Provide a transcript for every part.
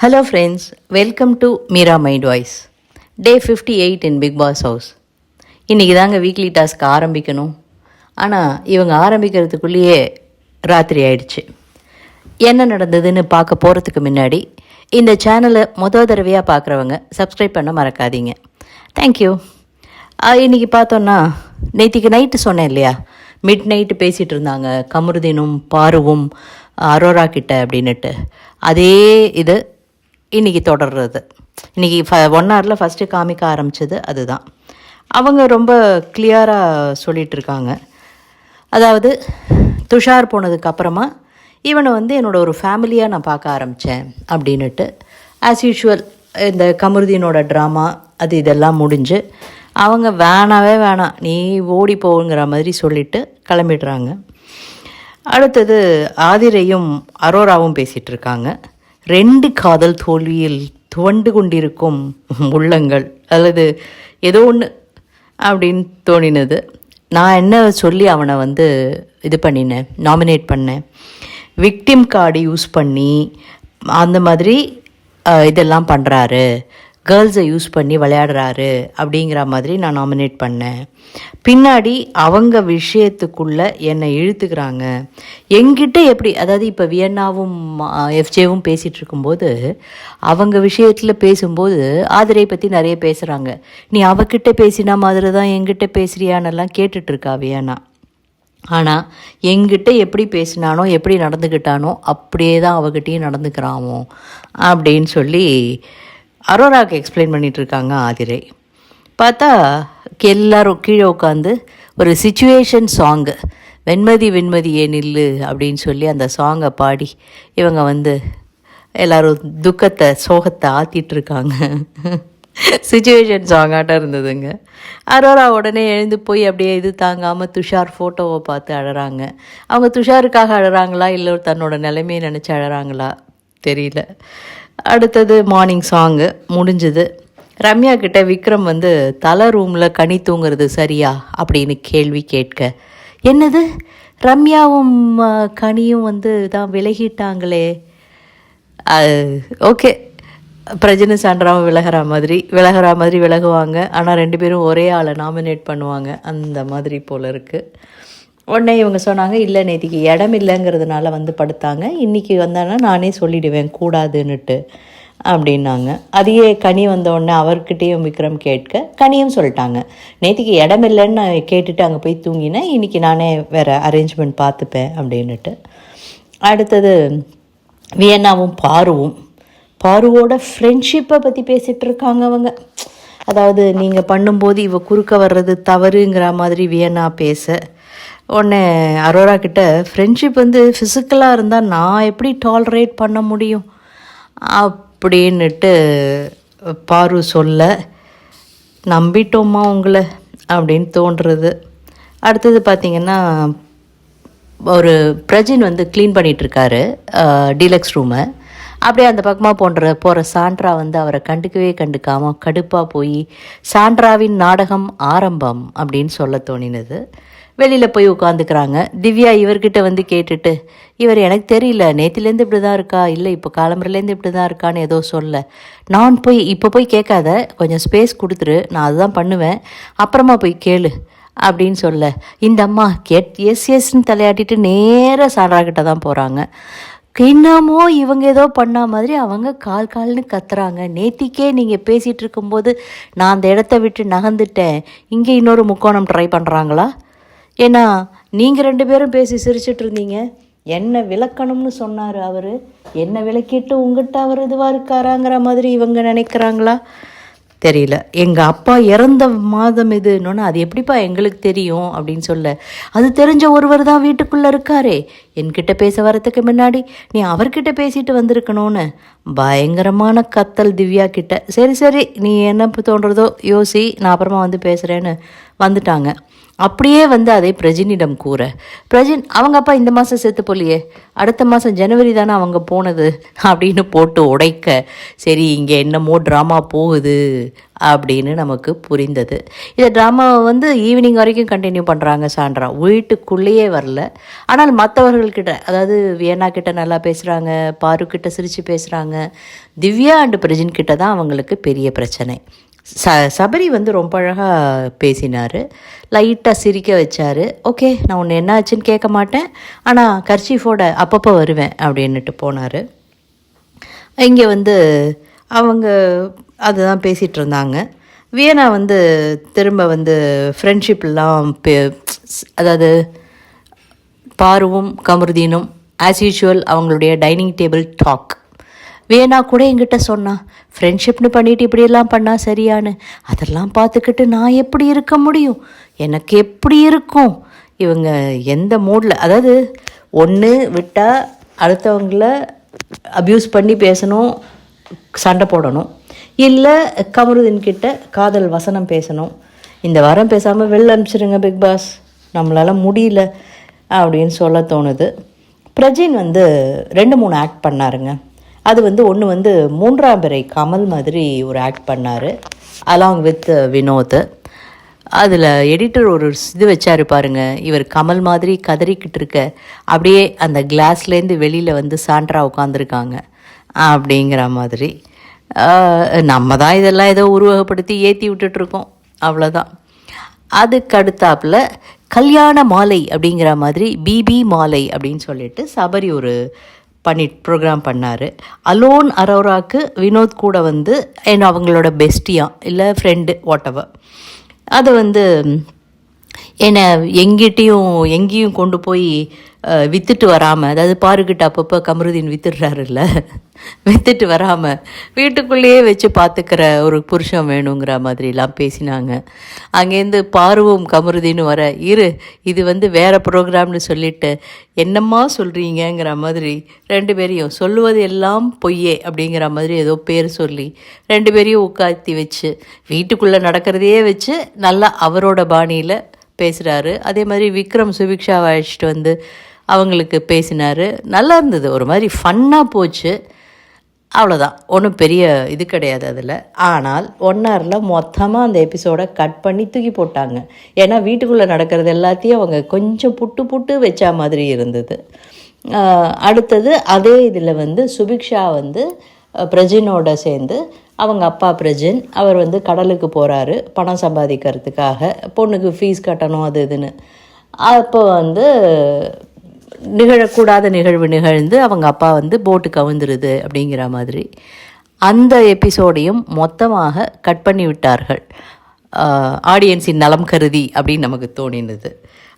Hello friends welcome to Meera mind voice day fifty eight in Bigg Boss house இன்றைக்கி தாங்க weekly task ஆரம்பிக்கணும். ஆனால் இவங்க ஆரம்பிக்கிறதுக்குள்ளேயே ராத்திரி ஆயிடுச்சு. என்ன நடந்ததுன்னு பார்க்க போகிறதுக்கு முன்னாடி இந்த சேனலை முதல் தடவையாக பார்க்குறவங்க சப்ஸ்கிரைப் பண்ண மறக்காதீங்க. தேங்க்யூ இன்றைக்கி பார்த்தோன்னா நேற்றுக்கு நைட்டு சொன்னேன் இல்லையா? மிட் நைட்டு பேசிகிட்டு இருந்தாங்க. கமருதீனும் பாருவும் அரோரா கிட்ட அப்படின்னுட்டு. அதே இது இன்றைக்கி தொடர்றது. இன்றைக்கி ஃப ஒன் ஹவரில் ஃபஸ்ட்டு காமிக்க ஆரம்பித்தது அதுதான். அவங்க ரொம்ப கிளியராக சொல்லிகிட்டு இருக்காங்க அதாவது துஷார் போனதுக்கப்புறமா இவனை வந்து என்னோட ஒரு ஃபேமிலியாக நான் பார்க்க ஆரம்பித்தேன் அப்படின்னுட்டு ஆஸ் யூஷுவல் இந்த கமருதீனோட ட்ராமா அது இதெல்லாம் முடிஞ்சு அவங்க வேணாவே வேணாம் நீ ஓடி போங்கிற மாதிரி சொல்லிட்டு கிளம்பிடுறாங்க. அடுத்தது ஆதிரையும் அரோராவும் பேசிகிட்டு இருக்காங்க ரெண்டு காதல் தோல்வியில் துவண்டு கொண்டிருக்கும் உள்ளங்கள். அல்லது ஏதோ ஒன்று அப்படின்னு தோணினது. நான் என்ன சொல்லி அவனை வந்து இது பண்ணினேன் நாமினேட் பண்ணேன். விக்டிம் கார்டு யூஸ் பண்ணி அந்த மாதிரி இதெல்லாம் பண்ணுறாரு கேர்ள்ஸை யூஸ் பண்ணி விளையாடுறாரு அப்படிங்கிற மாதிரி நான் நாமினேட் பண்ணேன். பின்னாடி அவங்க விஷயத்துக்குள்ளே என்னை இழுத்துக்கிறாங்க. எங்கிட்ட எப்படி அதாவது இப்போ வியன்னாவும் எஃப்ஜேவும் பேசிகிட்டு இருக்கும்போது அவங்க விஷயத்தில் பேசும்போது ஆதிரை பற்றி நிறைய பேசுகிறாங்க நீ அவகிட்ட பேசினா மாதிரி தான் எங்கிட்ட பேசுறியான்னெல்லாம் கேட்டுட்ருக்கா வியன்னா. ஆனால் எங்கிட்ட எப்படி பேசினானோ எப்படி நடந்துக்கிட்டானோ அப்படியே தான் அவகிட்டையும் நடந்துக்கிறாமோ அப்படின்னு சொல்லி அரோராவுக்கு எக்ஸ்பிளைன் பண்ணிகிட்டு இருக்காங்க ஆதிரை. பார்த்தா எல்லாரும் கீழே உட்காந்து ஒரு சுச்சுவேஷன் சாங்கு வெண்மதி வெண்மதியே நில்லு அப்படின்னு சொல்லி அந்த சாங்கை பாடி இவங்க வந்து எல்லாரும் துக்கத்தை சோகத்தை ஆற்றிட்டுருக்காங்க சுச்சுவேஷன் சாங்காட்டம் இருந்ததுங்க. அரோரா உடனே எழுந்து போய் அப்படியே இது தாங்காமல் துஷார் ஃபோட்டோவை பார்த்து அழகிறாங்க அவங்க துஷாருக்காக அழகிறாங்களா இல்லை தன்னோட நிலைமையை நினச்சி அழகிறாங்களா தெரியல. அடுத்தது மார்னிங் சாங்கு முடிஞ்சது. ரம்யா கிட்ட விக்ரம் வந்து தலை ரூமில் கனி தூங்குறது சரியா? அப்படின்னு கேள்வி கேட்க. என்னது? ரம்யாவும் கனியும் வந்து தான் விலகிட்டாங்களே. ஓகே. பிரஜனை சான்றாமல் விலகிற மாதிரி விலகிற மாதிரி விலகுவாங்க. ஆனால் ரெண்டு பேரும் ஒரே ஆளை நாமினேட் பண்ணுவாங்க. அந்த மாதிரி போல் இருக்குது உடனே இவங்க சொன்னாங்க இல்லை நேற்றுக்கு இடம் இல்லைங்கிறதுனால வந்து படுத்தாங்க. இன்றைக்கி வந்தானா நானே சொல்லிடுவேன் கூடாதுன்னுட்டு அப்படின்னாங்க. அதையே கனி வந்த உடனே அவர்கிட்டேயும் விக்ரம் கேட்க கனியும் சொல்லிட்டாங்க நேற்றுக்கு இடம் இல்லைன்னு நான் கேட்டுட்டு அங்கே போய் தூங்கினேன். இன்றைக்கி நானே வேறு அரேஞ்ச்மெண்ட் பார்த்துப்பேன் அப்படின்னுட்டு. அடுத்தது வியன்னாவும் பாருவும். பாருவோட ஃப்ரெண்ட்ஷிப்பை பற்றி பேசிகிட்டு இருக்காங்க அவங்க. அதாவது நீங்கள் பண்ணும்போது இவ குறுக்க வர்றது தவறுங்கிற மாதிரி வியன்னா பேச உடனே அரோரா கிட்ட ஃப்ரெண்ட்ஷிப் வந்து ஃபிசிக்கலாக இருந்தால் நான் எப்படி டாலரேட் பண்ண முடியும்? அப்படின்னுட்டு பாரு சொல்ல நம்பிட்டோமா உங்களை? அப்படின்னு தோன்றுறது அடுத்தது பார்த்திங்கன்னா ஒரு பிரஜின் வந்து க்ளீன் பண்ணிகிட்ருக்காரு டீலக்ஸ் ரூமை அப்படியே அந்த பக்கமாக போன்ற போகிற சாண்ட்ரா வந்து அவரை கண்டுக்கவே கண்டுக்காமல் கடுப்பாக போய் சாண்ட்ராவின் நாடகம் ஆரம்பம் அப்படின்னு சொல்ல தோணினது. வெளியில் போய் உட்காந்துக்கிறாங்க திவ்யா இவர்கிட்ட வந்து கேட்டுட்டு இவர் எனக்கு தெரியல நேத்திலேருந்து இப்படி தான் இருக்கா? இல்லை இப்போ காலம்பரிலேருந்து இப்படி தான் இருக்கான்னு ஏதோ சொல்ல. நான் போய் இப்போ போய் கேட்காத கொஞ்சம் ஸ்பேஸ் கொடுத்துரு நான் அதுதான் பண்ணுவேன். அப்புறமா போய் கேளு அப்படின்னு சொல்ல. இந்த அம்மா கெட் எஸ் எஸ்ன்னு தலையாட்டிட்டு நேராக சாரா கிட்ட தான் போகிறாங்க என்னமோ இவங்க ஏதோ பண்ண மாதிரி அவங்க கால் கால்னு கத்துறாங்க. நேத்திக்கே நீங்கள் பேசிகிட்டு இருக்கும்போது நான் அந்த இடத்த விட்டு நகர்ந்துட்டேன். இங்கே இன்னொரு முக்கோணம் ட்ரை பண்ணுறாங்களா ஏன்னா நீங்கள் ரெண்டு பேரும் பேசி சிரிச்சிட்டு இருந்தீங்க என்ன விளக்கணும்னு சொன்னார் அவர்? என்ன விளக்கிட்டு உங்ககிட்ட அவர் இதுவாக இருக்காராங்கிற மாதிரி இவங்க நினைக்கிறாங்களா? தெரியல. எங்கள் அப்பா இறந்த மாதம் இதுன்னு அது எப்படிப்பா எங்களுக்கு தெரியும்? அப்படின்னு சொல்ல. அது தெரிஞ்ச ஒருவர் தான் வீட்டுக்குள்ளே இருக்காரே. என்கிட்ட பேச வரத்துக்கு முன்னாடி நீ அவர்கிட்ட பேசிட்டு வந்திருக்கணும்னு. பயங்கரமான கத்தல் திவ்யா கிட்ட. சரி சரி நீ என்ன தோன்றதோ யோசி நான் அப்புறமா வந்து பேசுகிறேன்னு வந்துட்டாங்க. அப்படியே வந்து அதை பிரஜினிடம் கூற பிரஜின் அவங்க அப்பா இந்த மாதம் செத்து போலியே. அடுத்த மாதம் ஜனவரி தானே அவங்க போனது அப்படின்னு போட்டு உடைக்க சரி இங்கே என்னமோ ட்ராமா போகுது அப்படின்னு நமக்கு புரிந்தது. இந்த ட்ராமாவை வந்து ஈவினிங் வரைக்கும் கண்டினியூ பண்ணுறாங்க சான்றா வீட்டுக்குள்ளேயே வரல. ஆனால் மற்றவர்கள்கிட்ட அதாவது வியன்னா கிட்ட நல்லா பேசுகிறாங்க பாரு கிட்ட சிரித்து பேசுகிறாங்க திவ்யா அண்டு பிரஜின் கிட்ட தான் அவங்களுக்கு பெரிய பிரச்சனை. ச சபரி வந்து ரொம்ப அழகாக பேசினார். லைட்டாக சிரிக்க வச்சார். ஓகே நான் ஒன்று என்ன ஆச்சுன்னு கேட்க மாட்டேன். ஆனால் கர்ச்சீஃபோட அப்பப்போ வருவேன் அப்படின்னுட்டு போனார். இங்கே வந்து அவங்க அதுதான் பேசிகிட்டு இருந்தாங்க. வியனா வந்து திரும்ப வந்து ஃப்ரெண்ட்ஷிப்லாம் பே அதாவது பாருவும் கமருதீனும் ஆஸ் யூஷுவல் அவங்களுடைய டைனிங் டேபிள் டாக் வேணா கூட என்கிட்ட சொன்னான் ஃப்ரெண்ட்ஷிப்னு பண்ணிட்டு இப்படியெல்லாம் பண்ணால் சரியான்னு அதெல்லாம் பார்த்துக்கிட்டு நான் எப்படி இருக்க முடியும்? எனக்கு எப்படி இருக்கும்? இவங்க எந்த மூடில் அதாவது ஒன்று விட்டால் அடுத்தவங்கள அப்யூஸ் பண்ணி பேசணும் சண்டை போடணும். இல்லை கமருதீன்கிட்ட காதல் வசனம் பேசணும். இந்த வாரம் பேசாமல் வெளில அனுப்பிச்சிருங்க பிக் பாஸ். நம்மளால் முடியல அப்படின்னு சொல்ல தோணுது. பிரஜின் வந்து ரெண்டு மூணு ஆக்ட் பண்ணாருங்க. அது வந்து ஒன்று வந்து மூன்றாம் பிறை கமல் மாதிரி ஒரு ஆக்ட் பண்ணார் அலாங் வித் வினோத். அதில் எடிட்டர் ஒரு இது வச்சாரு பாருங்க இவர் கமல் மாதிரி கதறிக்கிட்டு இருக்க அப்படியே அந்த கிளாஸ்லேருந்து வெளியில் வந்து சாண்ட்ரா உட்காந்துருக்காங்க அப்படிங்கிற மாதிரி. நம்ம தான் இதெல்லாம் ஏதோ உருவகப்படுத்தி ஏற்றி விட்டுட்ருக்கோம் அவ்வளோதான் அதுக்கு அடுத்தாப்புல கல்யாண மாலை அப்படிங்கிற மாதிரி பிபி மாலை அப்படின்னு சொல்லிட்டு சபரி ஒரு பண்ணி ப்ரோக்ராம் பண்ணார். அலோன் அரோராக்கு வினோத் கூட வந்து என்ன அவங்களோட பெஸ்டியா இல்லை ஃப்ரெண்டு வாட்டவர் அதை வந்து என்னை எங்கிட்டையும் எங்கேயும் கொண்டு போய் விற்றுட்டு வித்துட்டு வராமல் அதாவது பாருக்கிட்ட அப்பப்போ கமருதீன் வித்துடுறாருல்ல வித்துட்டு வராமல் வீட்டுக்குள்ளேயே வச்சு பார்த்துக்கிற ஒரு புருஷன் வேணுங்கிற மாதிரிலாம் பேசினாங்க. அங்கேருந்து பாருவும் கமருதீனும் வர இரு இது வந்து வேறு ப்ரோக்ராம்னு சொல்லிட்டு என்னம்மா சொல்கிறீங்கங்கிற மாதிரி ரெண்டு பேரையும் சொல்லுவது எல்லாம் பொய்யே அப்படிங்கிற மாதிரி ஏதோ பேர் சொல்லி ரெண்டு பேரையும் உட்காத்தி வச்சு வீட்டுக்குள்ளே நடக்கிறதையே வச்சு நல்லா அவரோட பாணியில் பேசுகிறாரு அதே மாதிரி விக்ரம் சுபிக்ஷாவை அழைச்சிட்டு வந்து அவங்களுக்கு பேசினார். நல்லா இருந்தது. ஒரு மாதிரி ஃபன்னாக போச்சு. அவ்வளோதான் ஒன்றும் பெரிய இது கிடையாது அதில். ஆனால் ஒன் ஹவரில் மொத்தமாக அந்த எபிசோடை கட் பண்ணி தூக்கி போட்டாங்க. ஏன்னா வீட்டுக்குள்ளே நடக்கிறது எல்லாத்தையும் அவங்க கொஞ்சம் புட்டு புட்டு வச்சா மாதிரி இருந்தது. அடுத்தது அதே இதில் வந்து சுபிக்ஷா வந்து பிரஜினோட சேர்ந்து அவங்க அப்பா பிரஜின் அவர் வந்து கடலுக்கு போகிறாரு பணம் சம்பாதிக்கிறதுக்காக. பொண்ணுக்கு ஃபீஸ் கட்டணும் அது இதுன்னு. அப்போ வந்து நிகழக்கூடாத நிகழ்வு நிகழ்ந்து அவங்க அப்பா வந்து போட்டு கவிழ்ந்துருது அப்படிங்கிற மாதிரி அந்த எபிசோடையும் மொத்தமாக கட் பண்ணி விட்டார்கள். ஆடியன்ஸின் நலம் கருதி அப்படின்னு நமக்கு தோணினது.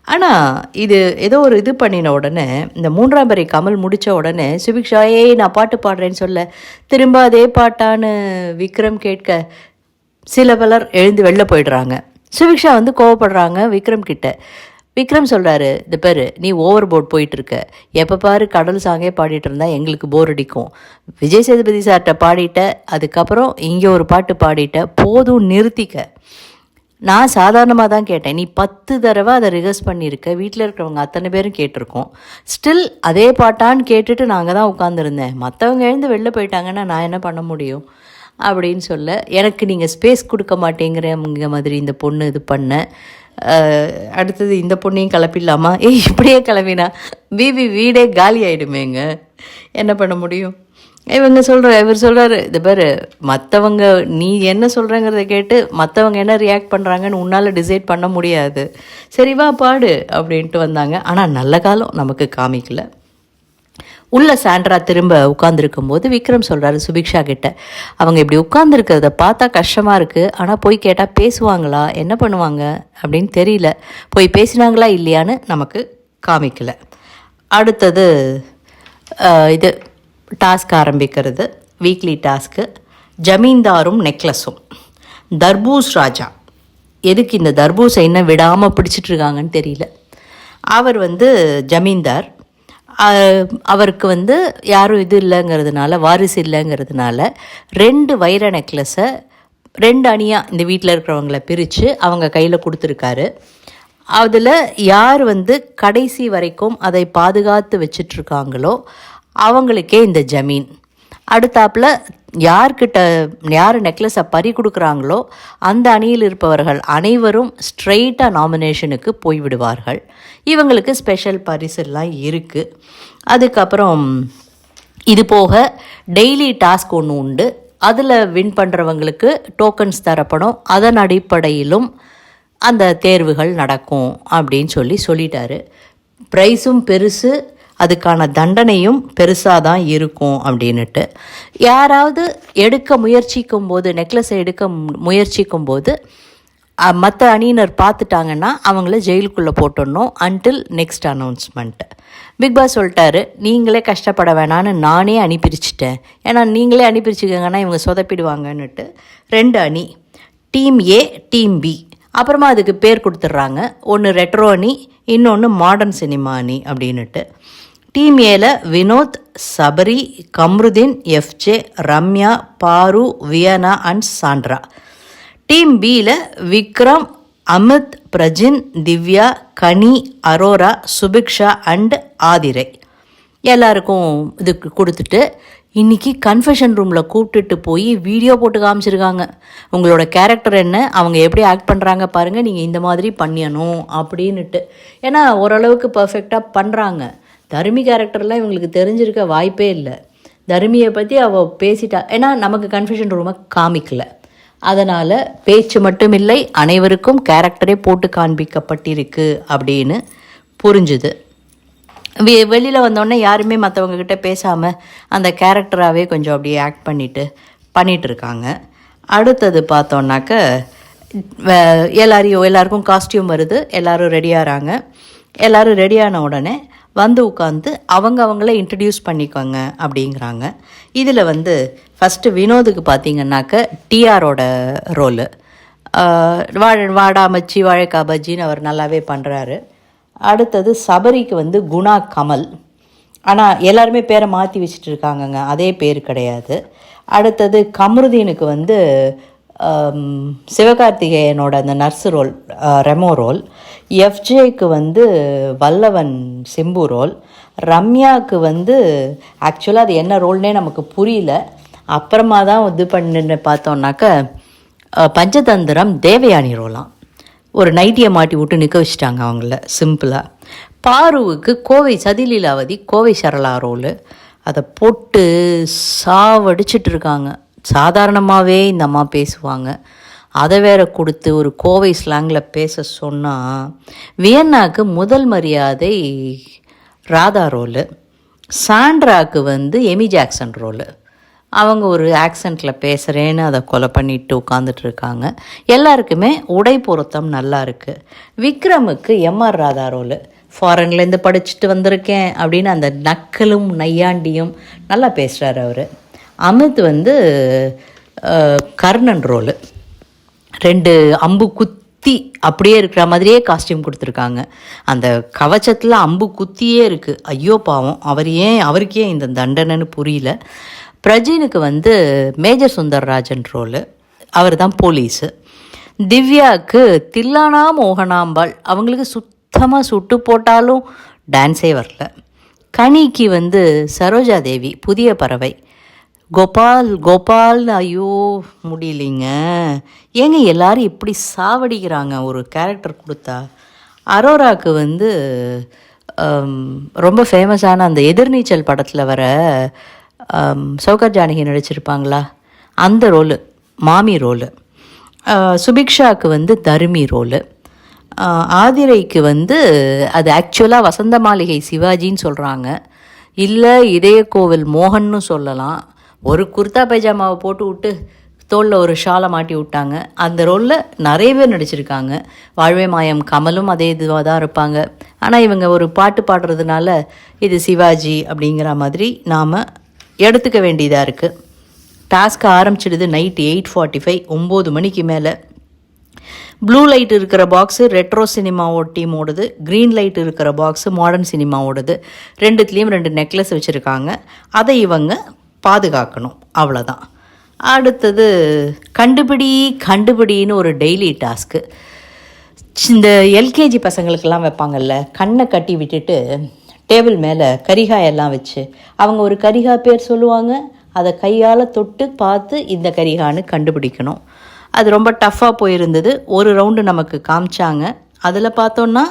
ஆனால் இது ஏதோ ஒரு இது பண்ணின உடனே இந்த மூன்றாம் பறை கமல் முடித்த உடனே சுபிக்ஷா ஏய் நான் பாட்டு பாடுறேன்னு சொல்ல திரும்ப அதே பாட்டான்னு விக்ரம் கேட்க சில பலர் எழுந்து வெளில போயிடுறாங்க. சுபிக்ஷா வந்து கோவப்படுறாங்க விக்ரம் கிட்ட. விக்ரம் சொல்கிறாரு இந்த பேர் நீ ஓவர் போர்ட் போயிட்டுருக்க. எப்போ பாரு கடல் சாங்கே பாடிட்டு இருந்தால் எங்களுக்கு போர் அடிக்கும். விஜய் சேதுபதி சார்கிட்ட பாடிட்ட அதுக்கப்புறம் இங்கே ஒரு பாட்டு பாடிட்ட போதும் நிறுத்திக்க. நான் சாதாரணமாக தான் கேட்டேன். நீ பத்து தடவை அதை ரிஹர்ஸ் பண்ணியிருக்க. வீட்டில் இருக்கிறவங்க அத்தனை பேரும் கேட்டிருக்கோம். ஸ்டில் அதே பாட்டான்னு கேட்டுட்டு நாங்கள் தான் உட்காந்துருந்தேன் மற்றவங்க எழுந்து வெளில போயிட்டாங்கன்னா நான் என்ன பண்ண முடியும்? அப்படின்னு சொல்ல எனக்கு நீங்கள் ஸ்பேஸ் கொடுக்க மாட்டேங்கிற மாதிரி இந்த பொண்ணு இது பண்ண. அடுத்தது இந்த பொண்ணையும் கிளப்பிடலாமா ஏய் இப்படியே கிளம்பினா. பிபி வீடே காலி ஆகிடுமேங்க என்ன பண்ண முடியும்? இவங்க சொல்கிற இவர் சொல்கிறாரு இது பாரு மற்றவங்க நீ என்ன சொல்கிறேங்கிறத கேட்டு மற்றவங்க என்ன ரியாக்ட் பண்ணுறாங்கன்னு உன்னால் டிசைட் பண்ண முடியாது. சரி வா பாடு அப்படின்ட்டு வந்தாங்க. ஆனால் நல்ல காலம் நமக்கு காமிக்கலை. உள்ள சாண்ட்ரா திரும்ப உட்காந்துருக்கும் போது விக்ரம் சொல்கிறாரு சுபிக்ஷா கிட்ட. அவங்க இப்படி உட்காந்துருக்கிறத பார்த்தா கஷ்டமாக இருக்குது ஆனால் போய் கேட்டால் பேசுவாங்களா? என்ன பண்ணுவாங்க? அப்படின்னு தெரியல. போய் பேசினாங்களா இல்லையான்னு நமக்கு காமிக்கல. அடுத்தது இது டாஸ்க் ஆரம்பிக்கிறது. வீக்லி டாஸ்க்கு ஜமீன்தாரும் நெக்லஸும். தர்பூஸ் ராஜா. எதுக்கு இந்த தர்பூஸை என்ன விடாமல் பிடிச்சிட்டு இருக்காங்கன்னு தெரியல. அவர் வந்து ஜமீன்தார். அவருக்கு வந்து யாரும் இது இல்லைங்கிறதுனால வாரிசு இல்லைங்கிறதுனால ரெண்டு வைர நெக்லஸை ரெண்டு அணியாக இந்த வீட்டில் இருக்கிறவங்கள பிரித்து அவங்க கையில் கொடுத்துருக்காரு. அதில் யார் வந்து கடைசி வரைக்கும் அதை பாதுகாத்து வச்சிட்ருக்காங்களோ அவங்களுக்கே இந்த ஜமீன். அடுத்தாப்புல யார்கிட்ட யார் நெக்லஸை பறி கொடுக்குறாங்களோ அந்த அணியில் இருப்பவர்கள் அனைவரும் ஸ்ட்ரெயிட்டாக நாமினேஷனுக்கு போய்விடுவார்கள் இவங்களுக்கு ஸ்பெஷல் பரிசெல்லாம் இருக்குது அதுக்கப்புறம் இது போக டெய்லி டாஸ்க் ஒன்று உண்டு. அதில் வின் பண்ணுறவங்களுக்கு டோக்கன்ஸ் தரப்படும். அதன் அடிப்படையிலும் அந்த தேர்வுகள் நடக்கும் அப்படின்னு சொல்லி சொல்லிட்டாரு. ப்ரைஸும் பெருசு அதுக்கான தண்டனையும் பெருசாக தான் இருக்கும் அப்படின்னுட்டு. யாராவது எடுக்க முயற்சிக்கும் போது நெக்லஸை எடுக்க முயற்சிக்கும் போது மற்ற அணியினர் பார்த்துட்டாங்கன்னா அவங்கள ஜெயிலுக்குள்ளே போட்டுடணும் until next announcement Bigg Boss சொல்லிட்டாரு நீங்களே கஷ்டப்பட வேணான்னு நானே அனுப்பிரிச்சிட்டேன் ஏன்னா நீங்களே அனுப்பிரிச்சுக்கோங்கன்னா இவங்க சொதப்பிடுவாங்கன்னுட்டு. ரெண்டு அணி. டீம் ஏ டீம் பி அப்புறமா அதுக்கு பேர் கொடுத்துட்றாங்க. ஒன்று ரெட்ரோ அணி இன்னொன்று மாடர்ன் சினிமா அணி அப்படின்னுட்டு. டீம் ஏல Vinoth Sabari Kamrudeen FJ Ramya Paru Viyana and Sandra. Team பியில் விக்ரம் அமித் பிரஜின் திவ்யா கனி அரோரா சுபிக்ஷா அண்ட் ஆதிரை. எல்லாருக்கும் இதுக்கு கொடுத்துட்டு இன்னைக்கு கன்ஃபெஷன் ரூமில் கூப்பிட்டுட்டு போய் வீடியோ போட்டு காமிச்சிருக்காங்க. உங்களோட கேரக்டர் என்ன அவங்க எப்படி ஆக்ட் பண்ணுறாங்க பாருங்கள் நீங்கள் இந்த மாதிரி பண்ணியணும் அப்படின்னுட்டு. ஏன்னா ஓரளவுக்கு பர்ஃபெக்டாக பண்ணுறாங்க தருமி கேரக்டர்லாம் இவங்களுக்கு தெரிஞ்சிருக்க வாய்ப்பே இல்லை. தருமியை பற்றி அவள் பேசிட்டா ஏன்னா நமக்கு கன்ஃபியூஷன் ரூமை காமிக்கல. அதனால் பேச்சு மட்டும் இல்லை அனைவருக்கும் கேரக்டரே போட்டு காண்பிக்கப்பட்டிருக்கு அப்படின்னு புரிஞ்சுது. வெ வெளியில் வந்தோடனே யாருமே மற்றவங்கக்கிட்ட பேசாமல் அந்த கேரக்டராகவே கொஞ்சம் அப்படியே ஆக்ட் பண்ணிட்டு பண்ணிகிட்ருக்காங்க இருக்காங்க. அடுத்தது பார்த்தோன்னாக்க எல்லாரையும் எல்லாருக்கும் காஸ்டியூம் வருது. எல்லோரும் ரெடியாகிறாங்க எல்லோரும் ரெடியான உடனே வந்து உட்காந்து அவங்க அவங்கள இன்ட்ரடியூஸ் பண்ணிக்கோங்க அப்படிங்கிறாங்க. இதில் வந்து ஃபஸ்ட்டு வினோதுக்கு பார்த்தீங்கன்னாக்க டிஆரோட ரோலு வாழ வாடாமச்சி வாழைக்கா பஜ்ஜின்னு அவர் நல்லாவே பண்ணுறாரு அடுத்தது சபரிக்கு வந்து குணா கமல். ஆனால் எல்லாருமே பேரை மாற்றி வச்சுட்டு இருக்காங்கங்க. அதே பேர் கிடையாது. அடுத்தது கமருதீனுக்கு வந்து Um, சிவகார்த்திகேயனோட அந்த நர்ஸு ரோல் ரெமோ ரோல் எஃப்ஜேக்கு வந்து வல்லவன் சிம்பு ரோல் ரம்யாவுக்கு வந்து ஆக்சுவலாக அது என்ன ரோல்னே நமக்கு புரியல. அப்புறமா தான் இது பண்ணு பார்த்தோன்னாக்க uh, பஞ்சதந்திரம் தேவயானி ரோலாம் ஒரு நைட்டியை மாட்டி விட்டு நிற்க வச்சுட்டாங்க அவங்கள சிம்பிளாக பாருவுக்கு கோவை சதிலீலாவதி கோவை சரளா ரோலு அதை போட்டு சாவடிச்சிட்டு இருக்காங்க. சாதாரணமாகவே இந்த அம்மா பேசுவாங்க. அதை வேற கொடுத்து ஒரு கோவை ஸ்லாங்கில் பேச சொன்னால் வியன்னாக்கு முதல் மரியாதை ராதா ரோலு. சாண்ட்ராக்கு வந்து எமி ஜாக்சன் ரோலு. அவங்க ஒரு ஆக்சண்ட்டில் பேசுகிறேன்னு அதை கொலை பண்ணிட்டு உட்காந்துட்ருக்காங்க எல்லாருக்குமே உடை பொருத்தம் நல்லா இருக்குது விக்ரமுக்கு எம்ஆர் ராதா ரோலு. ஃபாரின்லேருந்து படிச்சுட்டு வந்திருக்கேன் அப்படின்னு அந்த நக்கலும் நையாண்டியும் நல்லா பேசுகிறாரு அவர். அமித் வந்து கர்ணன் ரோலு. ரெண்டு அம்பு குத்தி அப்படியே இருக்கிற மாதிரியே காஸ்டியூம் கொடுத்துருக்காங்க. அந்த கவச்சத்தில் அம்பு குத்தியே இருக்குது ஐயோ பாவம் அவர் ஏன் அவருக்கே இந்த தண்டனைன்னு புரியல. பிரஜினுக்கு வந்து மேஜர் சுந்தர்ராஜன் ரோலு. அவர் தான் போலீஸு. திவ்யாவுக்கு தில்லானா மோகனாம்பாள் அவங்களுக்கு சுத்தமாக சுட்டு போட்டாலும் டான்ஸே வரல. கனிக்கு வந்து சரோஜா தேவி புதிய பறவை. கோபால் கோபால் ஐயோ முடியலைங்க. ஏங்க எல்லாரும் இப்படி சாவடிக்கிறாங்க ஒரு கேரக்டர் கொடுத்தா? அரோராக்கு வந்து ரொம்ப ஃபேமஸான அந்த எதிர்நீச்சல் படத்தில் வர சௌகர் ஜானகி நடிச்சிருப்பாங்களா? அந்த ரோலு மாமி ரோலு சுபிக்ஷாவுக்கு வந்து தருமி ரோலு ஆதிரைக்கு வந்து அது ஆக்சுவலாக வசந்த மாளிகை சிவாஜின்னு சொல்கிறாங்க இல்லை இதய கோவில் மோகன்னு சொல்லலாம். ஒரு குர்தா பைஜாமாவை போட்டு விட்டு தோளில் ஒரு ஷாலை மாட்டி விட்டாங்க. அந்த ரோலில் நிறைய பேர் நடிச்சிருக்காங்க. வாழ்வே மாயம் கமலும் அதே இதுவாக தான் இருப்பாங்க. ஆனால் இவங்க ஒரு பாட்டு பாடுறதுனால இது சிவாஜி அப்படிங்கிற மாதிரி நாம் எடுத்துக்க வேண்டியதாக இருக்குது டாஸ்க் ஆரம்பிச்சிடுது நைட் எயிட் ஃபார்ட்டி ஃபைவ் ஒம்பது மணிக்கு மேலே. ப்ளூ லைட் இருக்கிற பாக்ஸு ரெட்ரோ சினிமாவோட டீம் ஓடுது. க்ரீன் லைட் இருக்கிற பாக்ஸு மாடர்ன் சினிமா ஓடுது ரெண்டுத்துலேயும் ரெண்டு நெக்லஸ் வச்சுருக்காங்க. அதை இவங்க பாதுகாக்கணும். அவ்வளோதான் அடுத்தது கண்டுபிடி கண்டுபிடின்னு ஒரு டெய்லி டாஸ்க்கு இந்த எல்கேஜி பசங்களுக்கெல்லாம் வைப்பாங்கல்ல கண்ணை கட்டி விட்டுட்டு டேபிள் மேலே கரிகாயெல்லாம் வச்சு அவங்க ஒரு கரிகா பேர் சொல்லுவாங்க அதை கையால் தொட்டு பார்த்து இந்த கரிகான்னு கண்டுபிடிக்கணும். அது ரொம்ப டஃப்பாக போயிருந்தது. ஒரு ரவுண்டு நமக்கு காமிச்சாங்க. அதில் பார்த்தோன்னா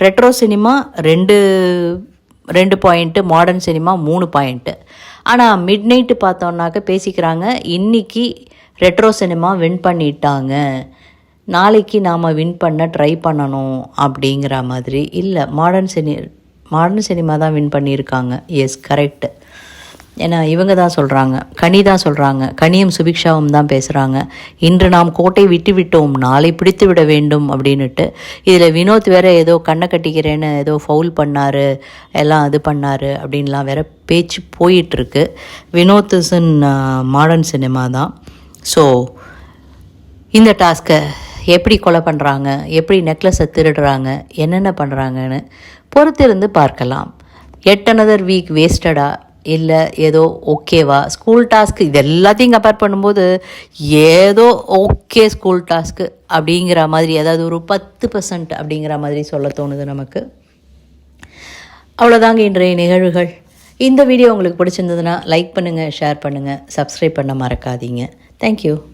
ரெட்ரோ சினிமா ரெண்டு ரெண்டு பாயிண்ட்டு மாடர்ன் சினிமா மூணு பாயிண்ட்டு ஆனால் மிட் நைட்டு பார்த்தோன்னாக்க பேசிக்கிறாங்க இன்னைக்கு ரெட்ரோ சினிமா வின் பண்ணிட்டாங்க. நாளைக்கு நாம் வின் பண்ண ட்ரை பண்ணணும் அப்படிங்கிற மாதிரி. இல்லை மாடர்ன் சினி மாடர்ன் சினிமா தான் வின் பண்ணியிருக்காங்க. எஸ் கரெக்டு ஏன்னா இவங்க தான் சொல்கிறாங்க கனி தான் சொல்கிறாங்க கனியும் சுபிக்ஷாவும் தான் பேசுகிறாங்க இன்று நாம் கோட்டை விட்டு விட்டோம். நாளை பிடித்து விட வேண்டும் அப்படின்னுட்டு. இதில் வினோத் வேற ஏதோ கண்ணை கட்டிக்கிறேன்னு ஏதோ ஃபவுல் பண்ணார். எல்லாம் இது பண்ணார் அப்படின்லாம் வேற பேச்சு போயிட்டுருக்கு. Vinoth is in modern cinema தான். ஸோ இந்த டாஸ்க்கை எப்படி கொலை பண்ணுறாங்க எப்படி நெக்லஸை திருடுறாங்க? என்னென்ன பண்ணுறாங்கன்னு பொறுத்திருந்து பார்க்கலாம். எட் அனதர் வீக் வேஸ்டடாக இல்லை ஏதோ ஓகேவா ஸ்கூல் டாஸ்க்கு இது எல்லாத்தையும் கம்பேர் பண்ணும்போது ஏதோ ஓகே ஸ்கூல் டாஸ்க்கு அப்படிங்கிற மாதிரி ஏதாவது ஒரு பத்து பர்சன்ட் அப்படிங்கிற மாதிரி சொல்ல தோணுது நமக்கு. அவ்வளோதாங்க இன்றைய நிகழ்வுகள். இந்த வீடியோ உங்களுக்கு பிடிச்சிருந்ததுன்னா லைக் பண்ணுங்கள் ஷேர் பண்ணுங்கள் சப்ஸ்கிரைப் பண்ண மறக்காதீங்க. தேங்க்யூ